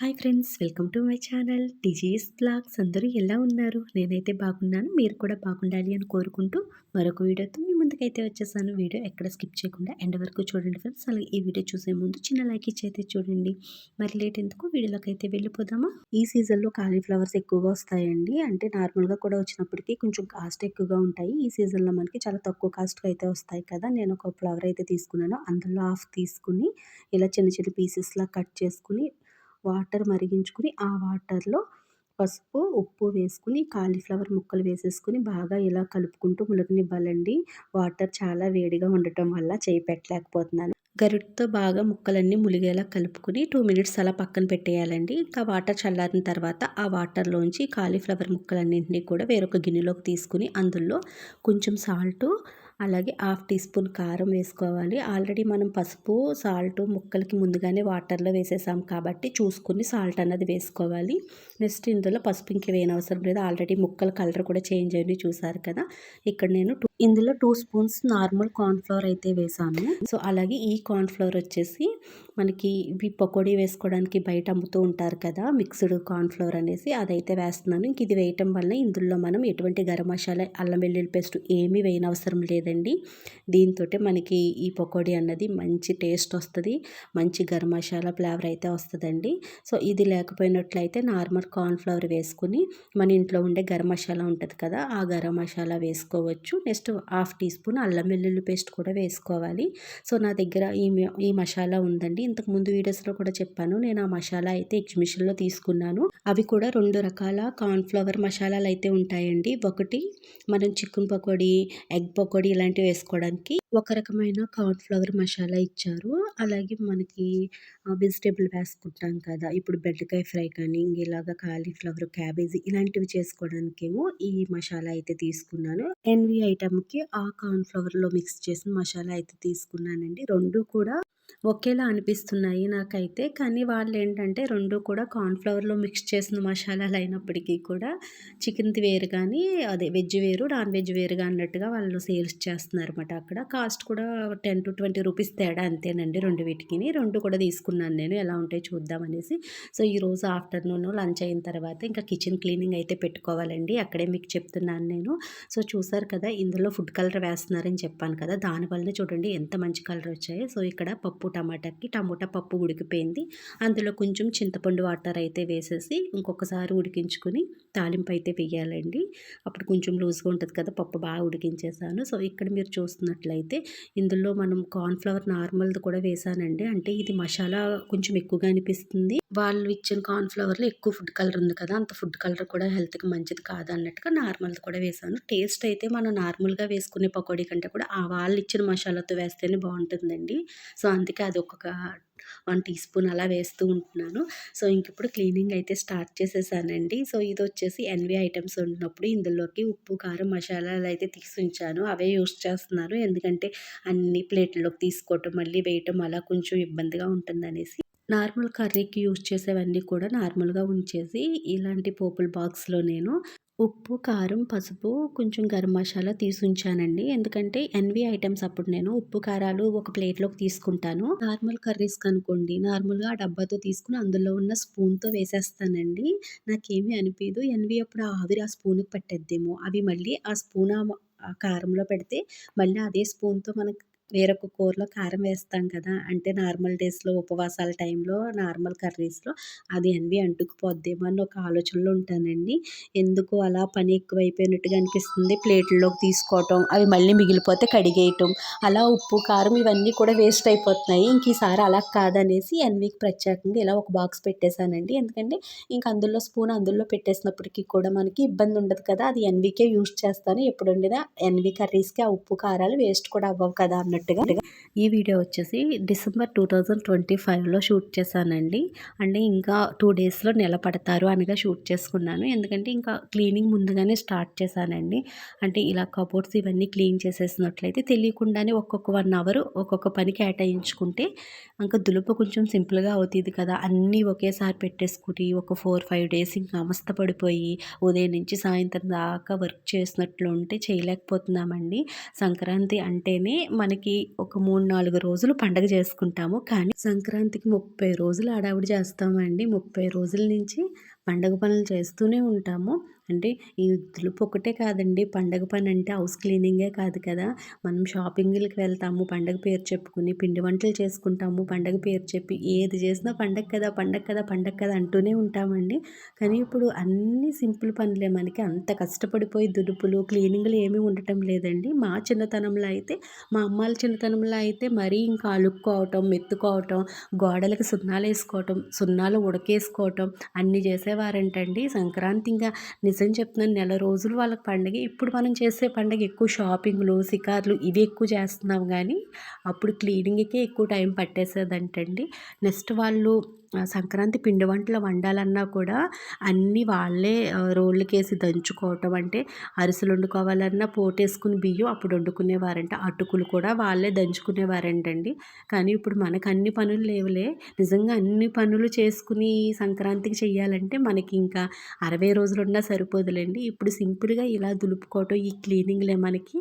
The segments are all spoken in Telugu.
Hi friends welcome to my channel. Disease blogs. అందరూ ఎలా ఉన్నారు? నేనైతే బాగున్నాను. మీరు కూడా బాగుండాలి అని కోరుకుంటూ మరొక వీడియోతో మీ ముందుకైతే వచ్చేసాను. వీడియో ఎక్కడ స్కిప్ చేయకుండా ఎండ్ వరకు చూడండి ఫ్రెండ్స్. అలాగే ఈ వీడియో చూసే ముందు చిన్న లైక్ ఇచ్చి అయితే చూడండి. మరి లేట్ ఎందుకు? వీడియోలోకి అయితే వెళ్ళిపోదామా? ఈ సీజన్లో కాలీఫ్లవర్స్ ఎక్కువగా వస్తాయండి. అంటే నార్మల్గా కూడా వచ్చినప్పటికీ కొంచెం కాస్ట్ ఎక్కువగా ఉంటాయి. ఈ సీజన్లో మనకి చాలా తక్కువ కాస్ట్గా అయితే వస్తాయి కదా. నేను ఒక ఫ్లవర్ అయితే తీసుకున్నాను. అందులో హాఫ్ తీసుకుని ఇలా చిన్న చిన్న పీసెస్లా కట్ చేసుకుని వాటర్ మరిగించుకుని ఆ వాటర్లో పసుపు ఉప్పు వేసుకుని కాలీఫ్లవర్ ముక్కలు వేసేసుకుని బాగా ఇలా కలుపుకుంటూ ములగనివ్వాలండి వాటర్ చాలా వేడిగా ఉండటం వల్ల చేయి పెట్టలేకపోతున్నాను. గరిటతో బాగా ముక్కలన్నీ ములిగేలా కలుపుకుని టూ మినిట్స్ అలా పక్కన పెట్టేయాలండి. ఇంకా వాటర్ చల్లారిన తర్వాత ఆ వాటర్లోంచి కాలీఫ్లవర్ ముక్కలన్నింటినీ కూడా వేరొక గిన్నెలోకి తీసుకుని అందులో కొంచెం సాల్టు అలాగే హాఫ్ టీ స్పూన్ కారం వేసుకోవాలి. ఆల్రెడీ మనం పసుపు సాల్ట్ ముక్కలకి ముందుగానే వాటర్లో వేసేసాం కాబట్టి చూసుకుని సాల్ట్ అన్నది వేసుకోవాలి. నెక్స్ట్ ఇందులో పసుపు ఇంకేం అవసరం లేదు. ఆల్రెడీ ముక్కల కలర్ కూడా చేంజ్ అయ్యి చూసారు కదా. ఇక్కడ నేను ఇందులో టూ స్పూన్స్ నార్మల్ కార్న్ఫ్లవర్ అయితే వేసాము సో అలాగే ఈ కార్న్ఫ్లవర్ వచ్చేసి మనకి ఇవి పకోడీ వేసుకోవడానికి బయట అమ్ముతూ ఉంటారు కదా మిక్స్డ్ కార్న్ఫ్లవర్ అనేసి అదైతే వేస్తున్నాను. ఇంక ఇది వేయటం వల్ల ఇందులో మనం ఎటువంటి గరం మసాలా అల్లం వెల్లుల్లి పేస్ట్ ఏమీ వేయనవసరం లేదండి. దీంతో మనకి ఈ పకోడీ అన్నది మంచి టేస్ట్ వస్తుంది మంచి గరం మసాలా ఫ్లేవర్ అయితే వస్తుందండి. సో ఇది లేకపోయినట్లయితే నార్మల్ కార్న్ఫ్లవర్ వేసుకుని మన ఇంట్లో ఉండే గరం మసాలా ఉంటుంది కదా ఆ గరం మసాలా వేసుకోవచ్చు. నెక్స్ట్ హాఫ్ టీ స్పూన్ అల్లం వెల్లుల్లి పేస్ట్ కూడా వేసుకోవాలి. సో నా దగ్గర ఈ ఈ మసాలా ఉందండి. ఇంతకు ముందు వీడియోస్లో కూడా చెప్పాను. నేను ఆ మసాలా అయితే ఎగ్జిబిషన్లో తీసుకున్నాను. అవి కూడా రెండు రకాల కార్న్ఫ్లవర్ మసాలాలు అయితే ఉంటాయండి. ఒకటి మనం చికెన్ పకోడీ ఎగ్ పకోడీ ఇలాంటివి వేసుకోవడానికి ఒక రకమైన కార్న్ఫ్లవర్ మసాలా ఇచ్చారు. అలాగే మనకి వెజిటేబుల్ వేసుకుంటాం కదా. ఇప్పుడు బెండకాయ ఫ్రై కానీ ఇలాగ కాలీఫ్లవర్ క్యాబేజీ ఇలాంటివి చేసుకోవడానికేమో ఈ మసాలా అయితే తీసుకున్నాను. ఎన్వి ఐటమ్కి ఆ కార్న్ఫ్లవర్లో మిక్స్ చేసిన మసాలా అయితే తీసుకున్నానండి. రెండు కూడా ఒకేలా అనిపిస్తున్నాయి నాకైతే. కానీ వాళ్ళు ఏంటంటే రెండు కూడా కార్న్ఫ్లవర్లో మిక్స్ చేసిన మసాలాలు అయినప్పటికీ కూడా చికెన్ది వేరు కానీ అదే వెజ్ వేరు నాన్ వెజ్ వేరుగా అన్నట్టుగా వాళ్ళు సేల్స్ చేస్తున్నారు అనమాట అక్కడ. కాస్ట్ కూడా టెన్ టు ట్వంటీ రూపీస్ తేడా అంతేనండి రెండు వీటికి రెండు కూడా తీసుకున్నాను నేను. ఎలా ఉంటాయి చూద్దాం అనేసి. సో ఈరోజు ఆఫ్టర్నూన్ లంచ్ అయిన తర్వాత ఇంకా కిచెన్ క్లీనింగ్ అయితే పెట్టుకోవాలండి. అక్కడే మీకు చెప్తున్నాను నేను. సో చూసారు కదా ఇందులో ఫుడ్ కలర్ వేస్తున్నారని చెప్పాను కదా. దానివల్లనే చూడండి ఎంత మంచి కలర్ వచ్చాయి. సో ఇక్కడ పప్పు పప్పు టమాటాకి టమాటా పప్పు ఉడికిపోయింది. అందులో కొంచెం చింతపండు వాటర్ అయితే వేసేసి ఇంకొకసారి ఉడికించుకొని తాలింపు అయితే వేయాలండి. అప్పుడు కొంచెం లూజ్గా ఉంటుంది కదా పప్పు బాగా ఉడికించేసాను. సో ఇక్కడ మీరు చూస్తున్నట్లయితే ఇందులో మనం కార్న్ఫ్లవర్ నార్మల్ది కూడా వేసానండి. అంటే ఇది మసాలా కొంచెం ఎక్కువగా అనిపిస్తుంది. వాళ్ళు ఇచ్చిన కార్న్ఫ్లవర్లో ఎక్కువ ఫుడ్ కలర్ ఉంది కదా అంత ఫుడ్ కలర్ కూడా హెల్త్కి మంచిది కాదన్నట్టుగా నార్మల్ది కూడా వేసాను. టేస్ట్ అయితే మనం నార్మల్గా వేసుకునే పకోడీ కంటే కూడా ఆ వాళ్ళు ఇచ్చిన మసాలాతో వేస్తేనే బాగుంటుందండి. సో అందుకే అది ఒక్కొక్క వన్ టీ స్పూన్ అలా వేస్తూ ఉంటున్నాను. సో ఇంక ఇప్పుడు క్లీనింగ్ అయితే స్టార్ట్ చేసేసానండి. సో ఇది వచ్చేసి ఎన్వి ఐటమ్స్ ఉన్నప్పుడు ఇందులోకి ఉప్పు కారం మసాలాలు అయితే తీసి ఉంచాను అవే యూస్ చేస్తున్నాను ఎందుకంటే అన్ని ప్లేట్లోకి తీసుకోవటం మళ్ళీ వేయటం అలా కొంచెం ఇబ్బందిగా ఉంటుందనేసి. నార్మల్ కర్రీకి యూజ్ చేసేవన్నీ కూడా నార్మల్గా ఉంచేసి ఇలాంటి పోపుల బాక్స్లో నేను ఉప్పు కారం పసుపు కొంచెం గరం మసాలా తీసి ఉంచానండి ఎందుకంటే ఎన్వి ఐటమ్స్ అప్పుడు నేను ఉప్పు కారాలు ఒక ప్లేట్లోకి తీసుకుంటాను. నార్మల్ కర్రీస్ కనుకోండి. నార్మల్గా ఆ డబ్బాతో తీసుకుని అందులో ఉన్న స్పూన్తో వేసేస్తానండి. నాకేమీ అనిపించదు ఎన్వి అప్పుడు ఆవిరి ఆ స్పూన్కి పట్టేద్దేమో. అవి మళ్ళీ ఆ స్పూన్ ఆ కారంలో పెడితే మళ్ళీ అదే స్పూన్తో మనకు వేరొక కూరలో కారం వేస్తాం కదా! అంటే నార్మల్ డేస్లో ఉపవాసాల టైంలో నార్మల్ కర్రీస్లో అది అన్నీ అంటుకుపోద్దేమో అని ఒక ఆలోచనలో ఉంటానండి. ఎందుకు అలా పని ఎక్కువైపోయినట్టుగా అనిపిస్తుంది? ప్లేట్లోకి తీసుకోవటం అవి మళ్ళీ మిగిలిపోతే కడిగేయటం అలా ఉప్పు కారం ఇవన్నీ కూడా వేస్ట్ అయిపోతున్నాయి. ఇంక ఈసారి అలా కాదనేసి ఎన్వీకి ప్రత్యేకంగా ఇలా ఒక బాక్స్ పెట్టేశానండి. ఎందుకంటే ఇంక అందులో స్పూన్ అందులో పెట్టేసినప్పటికీ కూడా మనకి ఇబ్బంది ఉండదు కదా! అది ఎన్వీకే యూస్ చేస్తాను. ఎప్పుడు ఉండేదా ఎన్వీ కర్రీస్కి ఆ ఉప్పు కారాలు వేస్ట్ కూడా అవ్వవు కదా! అన్నట్టు. అన్నట్టుగా ఈ వీడియో వచ్చేసి డిసెంబర్ టూ థౌజండ్ ట్వంటీ ఫైవ్లో షూట్ చేశానండి. అంటే ఇంకా టూ డేస్లో నిలబడతారు అనగా షూట్ చేసుకున్నాను. ఎందుకంటే ఇంకా క్లీనింగ్ ముందుగానే స్టార్ట్ చేశానండి. అంటే ఇలా కబోర్డ్స్ ఇవన్నీ క్లీన్ చేసేసినట్లయితే తెలియకుండానే ఒక్కొక్క వన్ అవర్ ఒక్కొక్క పని కేటాయించుకుంటే ఇంకా దులుపు కొంచెం సింపుల్గా అవుతుంది కదా. అన్నీ ఒకేసారి పెట్టేసుకుని ఒక ఫోర్ ఫైవ్ డేస్ ఇంకా అవస్థ పడిపోయి ఉదయం నుంచి సాయంత్రం దాకా వర్క్ చేసినట్లు ఉంటే చేయలేకపోతున్నామండి. సంక్రాంతి అంటేనే మనకి సంక్రాంతికి ఒక మూడు నాలుగు రోజులు పండగ చేసుకుంటాము. కానీ సంక్రాంతికి ముప్పై రోజులు హడావిడి చేస్తామండి. ముప్పై రోజుల నుంచి పండగ పనులు చేస్తూనే ఉంటాము. అంటే ఈ దులుపు ఒకటే కాదండి. పండగ పని అంటే హౌస్ క్లీనింగే కాదు కదా. మనం షాపింగ్లకు వెళ్తాము పండగ పేరు చెప్పుకుని పిండి వంటలు చేసుకుంటాము పండగ పేరు చెప్పి ఏది చేసినా పండగ కదా పండగ కదా పండగ కదా అంటూనే ఉంటామండి. కానీ ఇప్పుడు అన్ని సింపుల్ పనులే మనకి. అంత కష్టపడిపోయి దులుపులు క్లీనింగ్లు ఏమీ ఉండటం లేదండి. మా చిన్నతనంలో అయితే మా అమ్మాల చిన్నతనంలో అయితే మరీ ఇంకా అలుక్కోవటం మెత్తుకోవటం గోడలకు సున్నాలు వేసుకోవటం సున్నాలు ఉడకేసుకోవటం అన్నీ చేసేవారంటండి. సంక్రాంతి ఇంకా నిజం చెప్తున్నాను. నెల రోజులు వాళ్ళకి పండగ. ఇప్పుడు మనం చేసే పండగ ఎక్కువ షాపింగ్లు షికార్లు ఇవి ఎక్కువ చేస్తున్నాం కానీ అప్పుడు క్లీనింగ్కే ఎక్కువ టైం పట్టేసేదంటండి. నెక్స్ట్ వాళ్ళు సంక్రాంతి పిండి వంటలు వండాలన్నా కూడా అన్నీ వాళ్ళే రోళ్ళకేసి దంచుకోవటం అంటే అరిసెలు వండుకోవాలన్నా పోటేసుకుని బియ్యం అప్పుడు వండుకునేవారంట. అటుకులు కూడా వాళ్ళే దంచుకునేవారంటండి. కానీ ఇప్పుడు మనకు అన్ని పనులు లేవులే. నిజంగా అన్ని పనులు చేసుకుని సంక్రాంతికి చేయాలంటే మనకి ఇంకా అరవై రోజులున్నా సరిపోదులేండి. ఇప్పుడు సింపుల్గా ఇలా దులుపుకోవటం ఈ క్లీనింగ్లే మనకి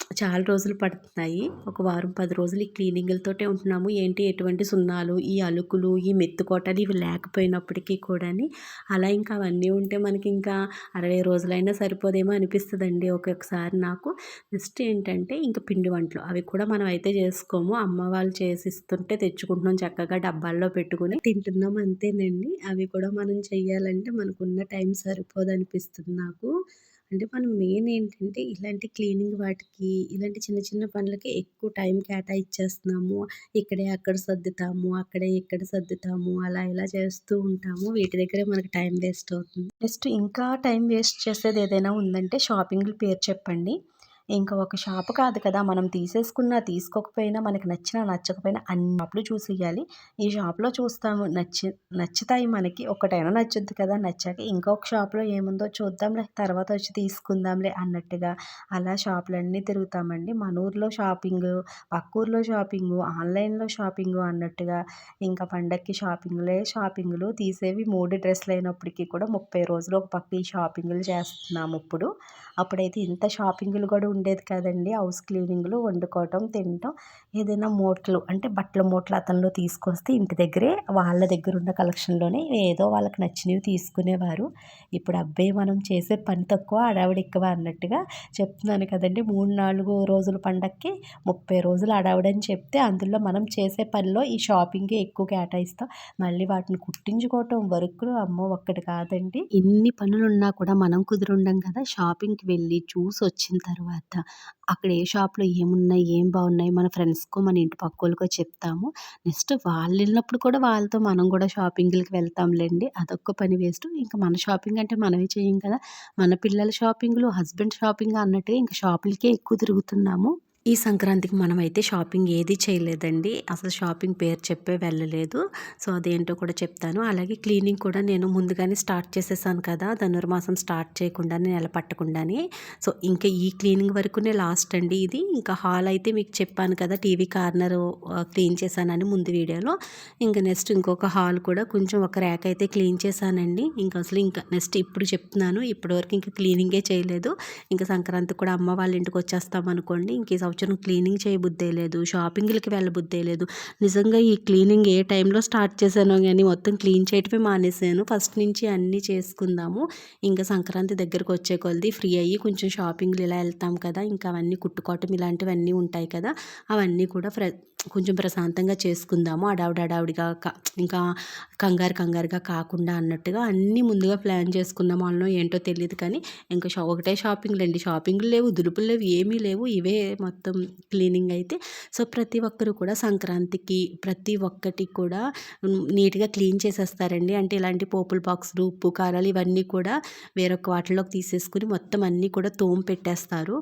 చాలా రోజులు పడుతున్నాయి. ఒక వారం పది రోజులు ఈ క్లీనింగ్లతోటే ఉంటున్నాము. ఏంటి? ఎటువంటి సున్నాలు ఈ అలుకులు ఈ మెత్తుకోటలు ఇవి లేకపోయినప్పటికీ కూడాని అలా ఇంకా అవన్నీ ఉంటే మనకి ఇంకా అరవై రోజులైనా సరిపోదేమో అనిపిస్తుందండి ఒక్కొక్కసారి నాకు. నెక్స్ట్ ఏంటంటే ఇంకా పిండి వంటలు. అవి కూడా మనం అయితే చేసుకోము. అమ్మ వాళ్ళు చేసిస్తుంటే తెచ్చుకుంటున్నాం చక్కగా డబ్బాల్లో పెట్టుకుని. తింటున్నాం అంతేనండి. అవి కూడా మనం చెయ్యాలంటే మనకున్న టైం సరిపోదు అనిపిస్తుంది నాకు. అంటే మనం మెయిన్ ఏంటంటే ఇలాంటి క్లీనింగ్ వాటికి ఇలాంటి చిన్న చిన్న పనులకి ఎక్కువ టైం కేటాయించేస్తున్నాము ఇక్కడే అక్కడ సర్దుతాము అక్కడే ఇక్కడ సర్దుతాము అలా ఇలా చేస్తూ ఉంటాము. వీటి దగ్గరే మనకి టైం వేస్ట్ అవుతుంది. నెక్స్ట్ ఇంకా టైం వేస్ట్ చేసేది ఏదైనా ఉందంటే షాపింగ్ పేరు చెప్పండి. ఇంకా ఒక షాప్ కాదు కదా మనం తీసేసుకున్నా తీసుకోకపోయినా మనకి నచ్చినా నచ్చకపోయినా అన్ని షాపులు చూసేయాలి. ఈ షాప్లో చూస్తాము నచ్చి నచ్చుతాయి మనకి. ఒకటైనా నచ్చుద్ది కదా నచ్చాక ఇంకొక షాప్లో ఏముందో చూద్దాంలే తర్వాత వచ్చి తీసుకుందాంలే అన్నట్టుగా అలా షాపులన్నీ తిరుగుతామండి. మన ఊర్లో షాపింగ్ పక్క ఊర్లో షాపింగ్ ఆన్లైన్లో షాపింగ్ అన్నట్టుగా ఇంకా పండక్కి షాపింగ్లే షాపింగ్లు. తీసేవి మూడు డ్రెస్సులు అయినప్పటికీ కూడా ముప్పై రోజులు ఒక పక్క ఈ షాపింగ్లు చేస్తున్నాము ఇప్పుడు. అప్పుడైతే ఇంత షాపింగ్లు కూడా ఉండేది కదండి. హౌస్ క్లీనింగ్లు వండుకోవటం తినటం ఏదైనా మూటలు అంటే బట్టల మూటలు అతనిలో తీసుకొస్తే ఇంటి దగ్గరే వాళ్ళ దగ్గర ఉన్న కలెక్షన్లోనే ఏదో వాళ్ళకి నచ్చినవి తీసుకునేవారు. ఇప్పుడు అబ్బాయి మనం చేసే పని తక్కువ అడావిడ ఎక్కువ అన్నట్టుగా చెప్తున్నాను కదండి. మూడు నాలుగు రోజుల పండక్కి ముప్పై రోజులు అడావిడని చెప్తే అందులో మనం చేసే పనిలో ఈ షాపింగే ఎక్కువ కేటాయిస్తాం. మళ్ళీ వాటిని కుట్టించుకోవటం వర్క్లు అమ్మో! ఒక్కటి కాదండి. ఎన్ని పనులు ఉన్నా కూడా మనం కుదురుండం కదా! షాపింగ్కి వెళ్ళి చూసి వచ్చిన తర్వాత అక్కడ ఏ షాప్లో ఏమున్నాయి ఏం బాగున్నాయి మన ఫ్రెండ్స్కో మన ఇంటి పక్కోళ్ళకో చెప్తాము. నెక్స్ట్ వాళ్ళు వెళ్ళినప్పుడు కూడా వాళ్ళతో మనం కూడా షాపింగ్లకి వెళ్తాంలేండి. అదొక్క పని వేస్ట్. ఇంకా మన షాపింగ్ అంటే మనమే చేయం కదా. మన పిల్లల షాపింగ్లు హస్బెండ్ షాపింగ్ అన్నట్టుగా ఇంకా షాపులకే ఎక్కువ తిరుగుతున్నాము. ఈ సంక్రాంతికి మనమైతే షాపింగ్ ఏది చేయలేదండి. అసలు షాపింగ్ పేరు చెప్పే వెళ్ళలేదు. సో అదేంటో కూడా చెప్తాను. అలాగే క్లీనింగ్ కూడా నేను ముందుగానే స్టార్ట్ చేసేసాను కదా. ధనుర్మాసం స్టార్ట్ చేయకుండానే నెల పట్టకుండానే. సో ఇంకా ఈ క్లీనింగ్ వరకునే లాస్ట్ అండి ఇది. ఇంకా హాల్ అయితే మీకు చెప్పాను కదా టీవీ కార్నర్ క్లీన్ చేశానని ముందు వీడియోలో. ఇంకా నెక్స్ట్ ఇంకొక హాల్ కూడా కొంచెం ఒక ర్యాక్ అయితే క్లీన్ చేశానండి. ఇంకా అసలు ఇంకా నెక్స్ట్ ఇప్పుడు చెప్తున్నాను. ఇప్పటివరకు ఇంకా క్లీనింగే చేయలేదు. ఇంకా సంక్రాంతి కూడా అమ్మ వాళ్ళ ఇంటికి వచ్చేస్తాం అనుకోండి ఇంకే కూర్చొని క్లీనింగ్ చేయబుద్దే లేదు షాపింగ్లకి వెళ్ళబుద్దే లేదు. నిజంగా ఈ క్లీనింగ్ ఏ టైంలో స్టార్ట్ చేశానో కానీ మొత్తం క్లీన్ చేయటమే మానేశాను. ఫస్ట్ నుంచి అన్నీ చేసుకుందాము. ఇంకా సంక్రాంతి దగ్గరకు వచ్చే కొలది ఫ్రీ అయ్యి కొంచెం షాపింగ్లు ఇలా వెళ్తాం కదా ఇంకా అవన్నీ కుట్టుకోవటం ఇలాంటివన్నీ ఉంటాయి కదా అవన్నీ కూడా ఫ్రె కొంచెం ప్రశాంతంగా చేసుకుందాము. అడావిడి అడావిడిగా ఇంకా కంగారు కంగారుగా కాకుండా అన్నట్టుగా అన్నీ ముందుగా ప్లాన్ చేసుకుందాము వాళ్ళలో ఏంటో తెలియదు కానీ ఇంకా షా ఒకటే షాపింగ్లు అండి. షాపింగ్లు లేవు దులుపులు లేవు ఏమీ లేవు. ఇవే మొత్తం క్లీనింగ్ అయితే. సో ప్రతి ఒక్కరు కూడా సంక్రాంతికి ప్రతి ఒక్కటి కూడా నీట్గా క్లీన్ చేసేస్తారండి. అంటే ఇలాంటి పోపుల బాక్సులు ఉప్పు కారాలు ఇవన్నీ కూడా వేరొక వాటిలోకి తీసేసుకుని మొత్తం అన్నీ కూడా తోము పెట్టేస్తారు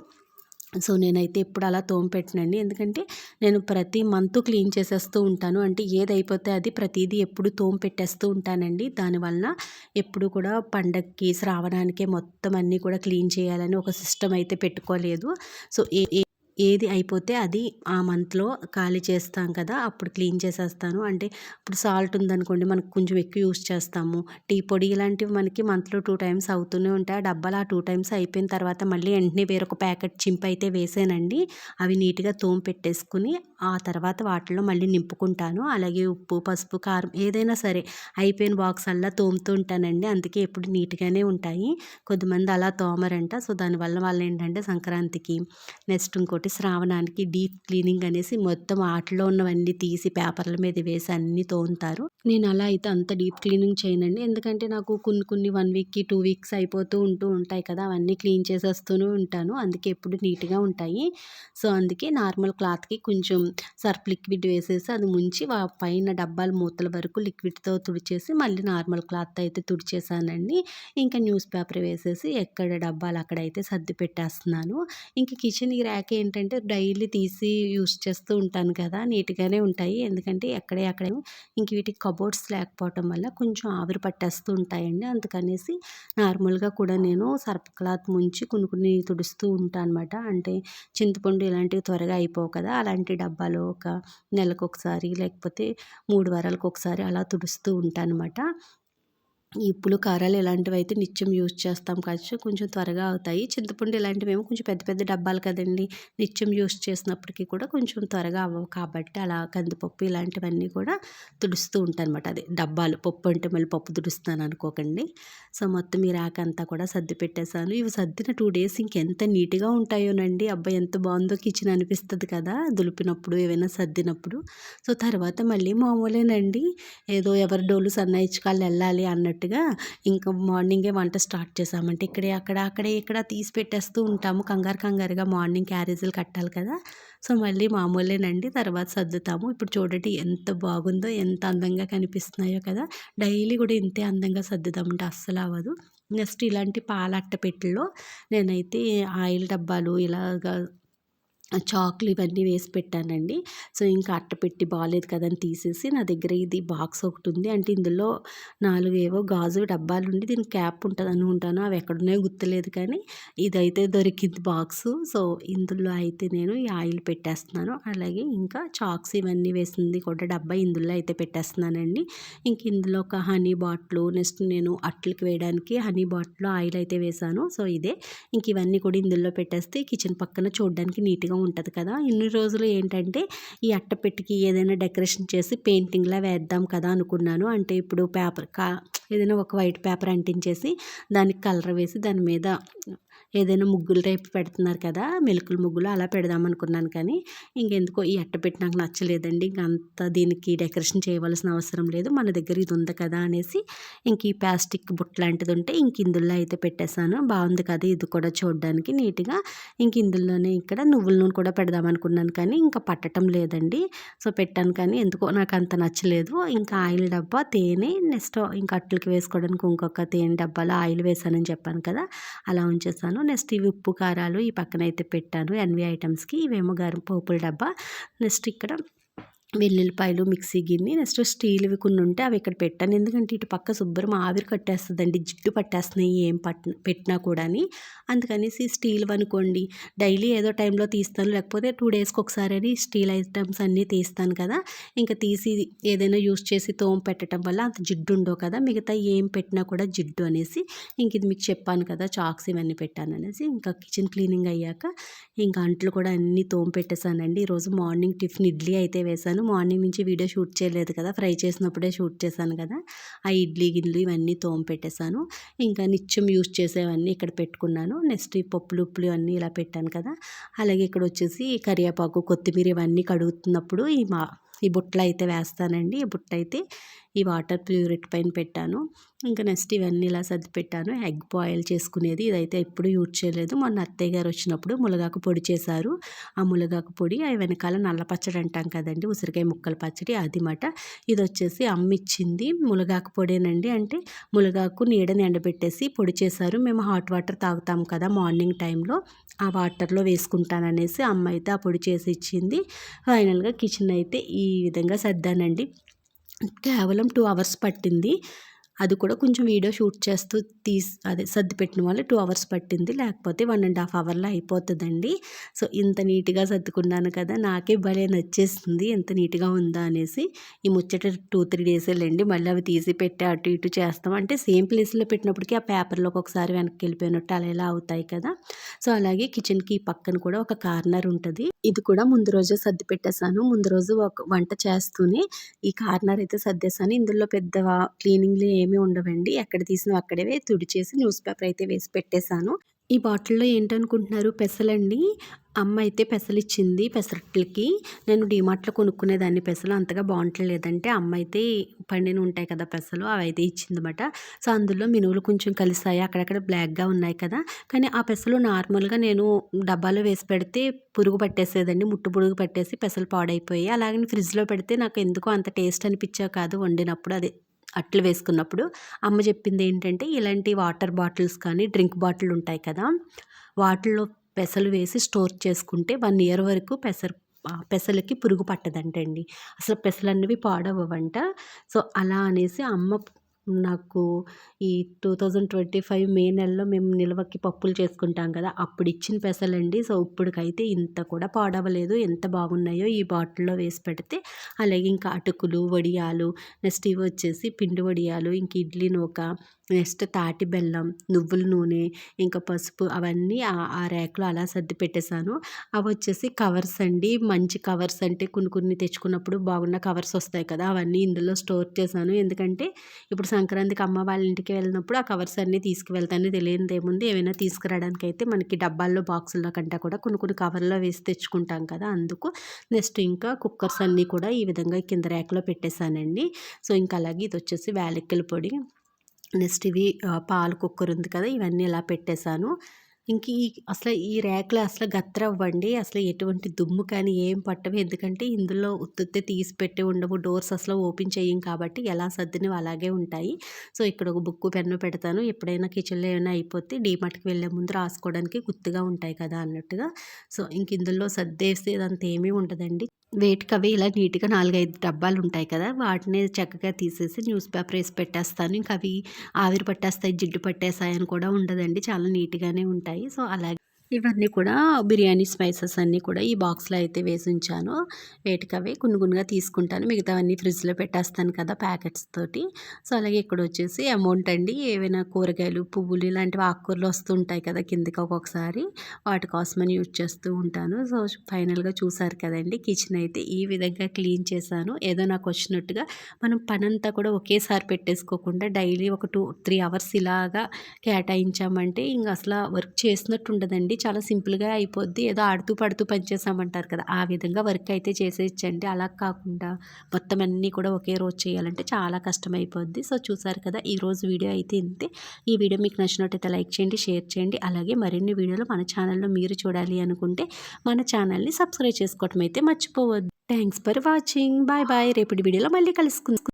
సో నేనైతే ఎప్పుడు అలా తోమపెట్టనండి ఎందుకంటే నేను ప్రతి మంత్ క్లీన్ చేసేస్తూ ఉంటాను. అంటే ఏది అయిపోతే అది ప్రతిదీ ఎప్పుడు తోమ పెట్టేస్తూ ఉంటానండి. దానివల్ల ఎప్పుడు కూడా పండగకి శ్రావణానికే మొత్తం అన్నీ కూడా క్లీన్ చేయాలని ఒక సిస్టమ్ అయితే పెట్టుకోలేదు. సో ఏ ఏది అయిపోతే అది ఆ మంత్లో ఖాళీ చేస్తాం కదా అప్పుడు క్లీన్ చేసేస్తాను. అంటే ఇప్పుడు సాల్ట్ ఉందనుకోండి మనకు కొంచెం ఎక్కువ యూస్ చేస్తాము. టీ పొడి ఇలాంటివి మనకి మంత్లో టూ టైమ్స్ అవుతూనే ఉంటాయి. ఆ డబ్బాలు ఆ టూ టైమ్స్ అయిపోయిన తర్వాత మళ్ళీ వెంటనే వేరొక ప్యాకెట్ చింప్ అయితే వేసానండి. అవి నీట్గా తోము పెట్టేసుకుని ఆ తర్వాత వాటిలో మళ్ళీ నింపుకుంటాను. అలాగే ఉప్పు పసుపు కారం ఏదైనా సరే అయిపోయిన బాక్స్ అలా తోముతూ ఉంటానండి. అందుకే ఎప్పుడు నీట్గానే ఉంటాయి. కొద్దిమంది అలా తోమరంట. సో దానివల్ల వాళ్ళు ఏంటంటే సంక్రాంతికి నెక్స్ట్ ఇంకోటి శ్రావణానికి డీప్ క్లీనింగ్ అనేసి మొత్తం వాటిలో ఉన్నవన్నీ తీసి పేపర్ల మీద వేసి అన్ని తోముతారు. నేను అలా అయితే అంత డీప్ క్లీనింగ్ చేయనండి. ఎందుకంటే నాకు కొన్ని కొన్ని వన్ వీక్కి టూ వీక్స్ అయిపోతూ ఉంటూ ఉంటాయి కదా అవన్నీ క్లీన్ చేసేస్తూనే ఉంటాను. అందుకే ఎప్పుడు నీట్గా ఉంటాయి. సో అందుకే నార్మల్ క్లాత్కి కొంచెం సర్ఫ్ లిక్విడ్ వేసేసి అది ముంచి పైన డబ్బాల మూతల వరకు లిక్విడ్తో తుడిచేసి మళ్ళీ నార్మల్ క్లాత్ అయితే తుడిచేసానండి. ఇంకా న్యూస్ పేపర్ వేసేసి ఎక్కడ డబ్బాలు అక్కడైతే సర్ది పెట్టేస్తున్నాను. ఇంకా కిచెన్ ఈ ర్యాక్ ఏంటంటే డైలీ తీసి యూస్ చేస్తూ ఉంటాను కదా! నీట్గానే ఉంటాయి. ఎందుకంటే ఎక్కడే అక్కడే ఇంక వీటికి కబోర్డ్స్ లేకపోవటం వల్ల కొంచెం ఆవిరి పట్టేస్తూ ఉంటాయండి. అందుకనేసి నార్మల్గా కూడా నేను సర్ఫ్ క్లాత్ ముంచి కొన్ని కొన్ని తుడుస్తూ ఉంటాను అనమాట అంటే చింతపండు ఇలాంటివి త్వరగా అయిపోవు కదా! అలాంటి డబ్బాలు ఒక నెలకు ఒకసారి లేకపోతే మూడు వారాలకు ఒకసారి అలా తుడుస్తూ ఉంటాను అనమాట ఈ ఉప్పులు కారాలు ఇలాంటివి అయితే నిత్యం యూజ్ చేస్తాం కావచ్చు. కొంచెం త్వరగా అవుతాయి. చింతపండు ఇలాంటివి ఏమో కొంచెం పెద్ద పెద్ద డబ్బాలు కదండి నిత్యం యూజ్ చేసినప్పటికీ కూడా కొంచెం త్వరగా అవ్వవు. కాబట్టి అలా కందిపప్పు ఇలాంటివన్నీ కూడా తుడుస్తూ ఉంటాను అనమాట అదే డబ్బాలు. పప్పు అంటే మళ్ళీ పప్పు తుడుస్తాను అనుకోకండి. సో మొత్తం ఈ రాకంతా కూడా సర్ది పెట్టేశాను ఇవి సర్దిన టూ డేస్ ఇంకెంత నీట్గా ఉంటాయోనండి. అబ్బాయి ఎంత బాగుందో కిచెన్ అనిపిస్తుంది కదా! దులిపినప్పుడు ఏమైనా సర్దినప్పుడు. సో తర్వాత మళ్ళీ మామూలేనండి. ఏదో ఎవరి డోలు సన్నాయిచ్చుకాళ్ళు వెళ్ళాలి అన్నట్టు అన్నట్టుగా ఇంకా మార్నింగే వంట స్టార్ట్ చేసామంటే ఇక్కడే అక్కడ అక్కడే ఇక్కడ తీసి పెట్టేస్తూ ఉంటాము. కంగారు కంగారుగా మార్నింగ్ క్యారేజీలు కట్టాలి కదా. సో మళ్ళీ మామూలేనండి. తర్వాత సర్దుతాము. ఇప్పుడు చూడండి ఎంత బాగుందో ఎంత అందంగా కనిపిస్తున్నాయో కదా. డైలీ కూడా ఇంతే అందంగా సర్దుదామంటే అస్సలు అవ్వదు. నెక్స్ట్ ఇలాంటి పాల అట్టపెట్టెల్లో నేనైతే ఆయిల్ డబ్బాలు ఇలాగా చాకులు ఇవన్నీ వేసి పెట్టానండి. సో ఇంకా అట్ట పెట్టి బాగాలేదు కదని తీసేసి నా దగ్గర ఇది బాక్స్ ఒకటి ఉంది. అంటే ఇందులో నాలుగు ఏవో గాజు డబ్బాలు ఉండి దీనికి క్యాప్ ఉంటుంది అనుకుంటాను అవి ఎక్కడున్నాయో గుర్తులేదు కానీ ఇదైతే దొరికింది బాక్స్. సో ఇందులో అయితే నేను ఈ ఆయిల్ పెట్టేస్తున్నాను. అలాగే ఇంకా చాక్స్ ఇవన్నీ వేసింది కూడా డబ్బా ఇందులో అయితే పెట్టేస్తున్నానండి. ఇంక ఇందులో ఒక హనీ బాటిల్ నెక్స్ట్ నేను అట్లకి వేయడానికి హనీ బాటిల్ ఆయిల్ అయితే వేసాను. సో ఇదే. ఇంక ఇవన్నీ కూడా ఇందులో పెట్టేస్తే కిచెన్ పక్కన చూడడానికి నీట్గా ఉంటుంది కదా. ఇన్ని రోజులు ఏంటంటే ఈ అట్టపెట్టికి ఏదైనా డెకరేషన్ చేసి పెయింటింగ్లా వేద్దాం కదా అనుకున్నాను. అంటే ఇప్పుడు పేపర్ కా ఏదైనా ఒక వైట్ పేపర్ అంటించేసి దానికి కలర్ వేసి దాని మీద ఏదైనా ముగ్గులు టైప్ పెడుతున్నారు కదా మెలుకులు ముగ్గులు అలా పెడదాం అనుకున్నాను కానీ ఇంకెందుకో ఈ అట్ట పెట్టి నాకు నచ్చలేదండి. ఇంక అంత దీనికి డెకరేషన్ చేయవలసిన అవసరం లేదు. మన దగ్గర ఇది ఉంది కదా అనేసి ఇంక ఈ ప్లాస్టిక్ బుట్ లాంటిది ఉంటే ఇంక ఇందులో అయితే పెట్టేశాను. బాగుంది కదా ఇది కూడా చూడడానికి నీట్గా. ఇంక ఇందులోనే ఇక్కడ నువ్వుల నూనె కూడా పెడదాం అనుకున్నాను కానీ ఇంకా పట్టడం లేదండి. సో పెట్టాను కానీ ఎందుకో నాకు అంత నచ్చలేదు. ఇంకా ఆయిల్ డబ్బా తేనె నెక్స్ట్ ఇంకా అట్లకి వేసుకోవడానికి ఇంకొక తేనె డబ్బాలో ఆయిల్ వేసానని చెప్పాను కదా అలా ఉంచేసాను నెక్స్ట్ ఇవి ఉప్పు కారాలు ఈ పక్కన అయితే పెట్టాను. ఎన్వి ఐటమ్స్కి ఇవేమో గరం పోపుల డబ్బా. నెక్స్ట్ ఇక్కడ వెల్లుల్లిపాయలు మిక్సీ గిన్నె నెక్స్ట్ స్టీల్వి కొన్ని ఉంటే అవి ఇక్కడ పెట్టాను. ఎందుకంటే ఇటు పక్క శుభ్రం ఆవిరి కట్టేస్తుందండి జిడ్డు పట్టేస్తున్నాయి ఏం పట్ పెట్టినా కూడా అందుకనేసి స్టీల్ అనుకోండి డైలీ ఏదో టైంలో తీస్తాను. లేకపోతే టూ డేస్కి ఒకసారి అని స్టీల్ ఐటమ్స్ అన్నీ తీస్తాను కదా. ఇంకా తీసి ఏదైనా యూస్ చేసి తోమ పెట్టడం వల్ల అంత జిడ్డు ఉండవు కదా. మిగతా ఏం పెట్టినా కూడా జిడ్డు అనేసి ఇంక ఇది మీకు చెప్పాను కదా చాక్స్ ఇవన్నీ పెట్టాను అనేసి. ఇంకా కిచెన్ క్లీనింగ్ అయ్యాక ఇంకా అంట్లు కూడా అన్నీ తోమ పెట్టేశానండి. ఈరోజు మార్నింగ్ టిఫిన్ ఇడ్లీ అయితే వేశాను. మార్నింగ్ నుంచి వీడియో షూట్ చేయలేదు కదా ఫ్రై చేసినప్పుడే షూట్ చేశాను కదా ఆ ఇడ్లీ గిన్నెలు ఇవన్నీ తోమ పెట్టేశాను. ఇంకా నిత్యం యూస్ చేసేవన్నీ ఇక్కడ పెట్టుకున్నాను. నెక్స్ట్ ఈ పప్పులు ఉప్పులు అన్నీ ఇలా పెట్టాను కదా అలాగే ఇక్కడ వచ్చేసి కరివేపాకు కొత్తిమీర ఇవన్నీ కడుగుతున్నప్పుడు ఈ మా ఈ బుట్టలు అయితే వేస్తానండి. ఈ బుట్ట అయితే ఈ వాటర్ ప్యూరిట్ పైన పెట్టాను. ఇంకా నెక్స్ట్ ఇవన్నీ ఇలా సర్ది పెట్టాను. ఎగ్ బాయిల్ చేసుకునేది ఇదైతే ఎప్పుడు యూజ్ చేయలేదు. మొన్న అత్తయ్య గారు వచ్చినప్పుడు ములగాకు పొడి చేశారు. ఆ ములగాకు పొడి అవి వెనకాల నల్ల పచ్చడి అంటాం కదండి. ఉసిరికాయ ముక్కల పచ్చడి అది మాట. ఇది వచ్చేసి అమ్మ ఇచ్చింది. ములగాకు పొడేనండి. అంటే ములగాకు నీడని ఎండబెట్టేసి పొడి చేశారు. మేము హాట్ వాటర్ తాగుతాం కదా మార్నింగ్ టైంలో. ఆ వాటర్లో వేసుకుంటాననేసి అమ్మ అయితే ఆ పొడి చేసి ఇచ్చింది. ఫైనల్గా కిచెన్ అయితే ఈ ఈ విధంగా సర్దానండి. కేవలం టూ అవర్స్ పట్టింది. అది కూడా కొంచెం వీడియో షూట్ చేస్తూ తీసి అదే సర్ది పెట్టిన వాళ్ళు టూ అవర్స్ పట్టింది. లేకపోతే వన్ అండ్ హాఫ్ అవర్లో అయిపోతుందండి. సో ఇంత నీట్గా సర్దుకున్నాను కదా నాకే భలే నచ్చేస్తుంది ఎంత నీట్గా ఉందా అనేసి ఈ ముచ్చట టూ త్రీ డేస్ వెళ్ళండి మళ్ళీ అవి తీసి పెట్టి అటు ఇటు చేస్తాం. అంటే సేమ్ ప్లేస్లో పెట్టినప్పటికీ ఆ పేపర్లోకి ఒకసారి వెనక్కి వెళ్ళిపోయినట్టు అలా ఇలా అవుతాయి కదా. సో అలాగే కిచెన్కి పక్కన కూడా ఒక కార్నర్ ఉంటుంది. ఇది కూడా ముందు రోజే సర్ది పెట్టేశాను ముందు రోజు ఒక వంట చేస్తూనే ఈ కార్నర్ అయితే సర్దేశాను. ఇందులో పెద్ద క్లీనింగ్లు ఏమీ ఉండవండి. ఎక్కడ తీసినా అక్కడే తుడిచేసి న్యూస్ పేపర్ అయితే వేసి పెట్టేశాను. ఈ బాటిల్లో ఏంటనుకుంటున్నారు? పెసలండి. అమ్మ అయితే పెసలు ఇచ్చింది పెసరట్లకి. నేను డిమార్ట్లో కొనుక్కునేదాన్ని పెసలు. అంతగా బాగుంటలేదంటే అమ్మ అయితే పండిన ఉంటాయి కదా పెసలు అవి అయితే ఇచ్చిందన్నమాట. సో అందులో మినువులు కొంచెం కలిసాయి అక్కడక్కడ బ్లాక్గా ఉన్నాయి కదా. కానీ ఆ పెసలు నార్మల్గా నేను డబ్బాలో వేసి పెడితే పురుగు పట్టేసేదండి. ముట్టు పురుగు పట్టేసి పెసలు పాడైపోయాయి. అలాగే ఫ్రిడ్జ్లో పెడితే నాకు ఎందుకో అంత టేస్ట్ అనిపించా కాదు వండినప్పుడు. అదే అట్లు వేసుకున్నప్పుడు అమ్మ చెప్పింది ఏంటంటే ఇలాంటి వాటర్ బాటిల్స్ కానీ డ్రింక్ బాటిల్ ఉంటాయి కదా వాటిల్లో పెసలు వేసి స్టోర్ చేసుకుంటే వన్ ఇయర్ వరకు పెసరు పెసలకి పురుగు పట్టదంటండి. అసలు పెసలు అనేవి పాడవంట సో అలా అనేసి అమ్మ నాకు ఈ two thousand twenty five May నెలలో మేము నిల్వకి పప్పులు చేసుకుంటాం కదా అప్పుడు ఇచ్చిన పెసలండి. సో ఇప్పటికైతే ఇంత కూడా పాడవలేదు. ఎంత బాగున్నాయో ఈ బాటిల్లో వేసి పెడితే అలాగే ఇంకా అటుకులు వడియాలు నెక్స్ట్ ఇవి వచ్చేసి పిండి వడియాలు ఇంక ఇడ్లీ నూక నెక్స్ట్ తాటి బెల్లం నువ్వుల నూనె ఇంకా పసుపు అవన్నీ ఆ ర్యాక్లో అలా సర్ది పెట్టేశాను. అవి వచ్చేసి కవర్స్ అండి. మంచి కవర్స్ అంటే కొన్ని కొన్ని తెచ్చుకున్నప్పుడు బాగున్న కవర్స్ వస్తాయి కదా అవన్నీ ఇందులో స్టోర్ చేశాను. ఎందుకంటే ఇప్పుడు సంక్రాంతికి అమ్మ వాళ్ళ ఇంటికి వెళ్ళినప్పుడు ఆ కవర్స్ అన్నీ తీసుకువెళ్తాను తెలియనిది ఏముంది? ఏమైనా తీసుకురావడానికి అయితే మనకి డబ్బాల్లో బాక్సుల్లో కంటే కూడా కొన్ని కొన్ని కవర్లో వేసి తెచ్చుకుంటాం కదా అందుకు నెక్స్ట్ ఇంకా కుక్కర్స్ అన్నీ కూడా ఈ విధంగా కింద ర్యాక్లో పెట్టేశానండి. సో ఇంకా అలాగే ఇది వచ్చేసి వేలెక్కల పొడి. నెక్స్ట్ ఇవి పాలు కుక్కర్ ఉంది కదా ఇవన్నీ ఇలా పెట్టేశాను. ఇంక ఈ అసలు ఈ ర్యాక్లో అసలు గత్రవ్వండి అసలు ఎటువంటి దుమ్ము కానీ ఏం పట్టవు. ఎందుకంటే ఇందులో ఉత్తుత్తే తీసి పెట్టి ఉండవు డోర్స్ అసలు ఓపెన్ చేయం కాబట్టి ఎలా సర్దినవి అలాగే ఉంటాయి. సో ఇక్కడ ఒక బుక్ పెన్ను పెడతాను. ఎప్పుడైనా కిచెన్లో ఏమైనా అయిపోతే డీమార్ట్కి వెళ్ళే ముందు రాసుకోవడానికి గుర్తుగా ఉంటాయి కదా అన్నట్టుగా. సో ఇంక ఇందులో సర్దేసేదంతా ఏమీ ఉండదండి. వేటికవి ఇలా నీట్గా నాలుగైదు డబ్బాలు ఉంటాయి కదా వాటిని చక్కగా తీసేసి న్యూస్ పేపర్ వేసి పెట్టేస్తాను. ఇంకా అవి ఆవిరి పట్టేస్తాయి జిడ్డు పట్టేస్తాయి అని కూడా ఉండదండి. చాలా నీట్గానే ఉంటాయి. సో అలాగే ఇవన్నీ కూడా బిర్యానీ స్పైసెస్ అన్నీ కూడా ఈ బాక్స్లో అయితే వేసి ఉంచాను. వేటికవే కొన్ని కొన్నిగా తీసుకుంటాను. మిగతావన్నీ ఫ్రిడ్జ్లో పెట్టేస్తాను కదా ప్యాకెట్స్ తోటి. సో అలాగే ఇక్కడ వచ్చేసి అమౌంట్ అండి ఏవైనా కూరగాయలు పువ్వులు ఇలాంటివి ఆకుకూరలు వస్తుంటాయి కదా కిందకి ఒక్కొక్కసారి. వాటి కోసమని యూజ్ చేస్తూ ఉంటాను. సో ఫైనల్గా చూసారు కదండి కిచెన్ అయితే ఈ విధంగా క్లీన్ చేశాను. ఏదో నాకు వచ్చినట్టుగా మనం పనంతా కూడా ఒకేసారి పెట్టేసుకోకుండా డైలీ ఒక టూ త్రీ అవర్స్ ఇలాగా కేటాయించామంటే ఇంక అసలు వర్క్ చేసినట్టు ఉండదండి. చాలా సింపుల్గా అయిపోద్ది. ఏదో ఆడుతూ పడుతూ పనిచేసామంటారు కదా ఆ విధంగా వర్క్ అయితే చేసేయచ్చండి. అలా కాకుండా మొత్తం అన్నీ కూడా ఒకే రోజు చేయాలంటే చాలా కష్టమైపోద్ది. సో చూసారు కదా ఈరోజు వీడియో అయితే ఇంతే. ఈ వీడియో మీకు నచ్చినట్టయితే లైక్ చేయండి షేర్ చేయండి. అలాగే మరిన్ని వీడియోలు మన ఛానల్లో మీరు చూడాలి అనుకుంటే మన ఛానల్ని సబ్స్క్రైబ్ చేసుకోవటం అయితే మర్చిపోవద్దు. Thanks for watching. Bye bye. రేపటి వీడియోలో మళ్ళీ కలుసుకుందాం.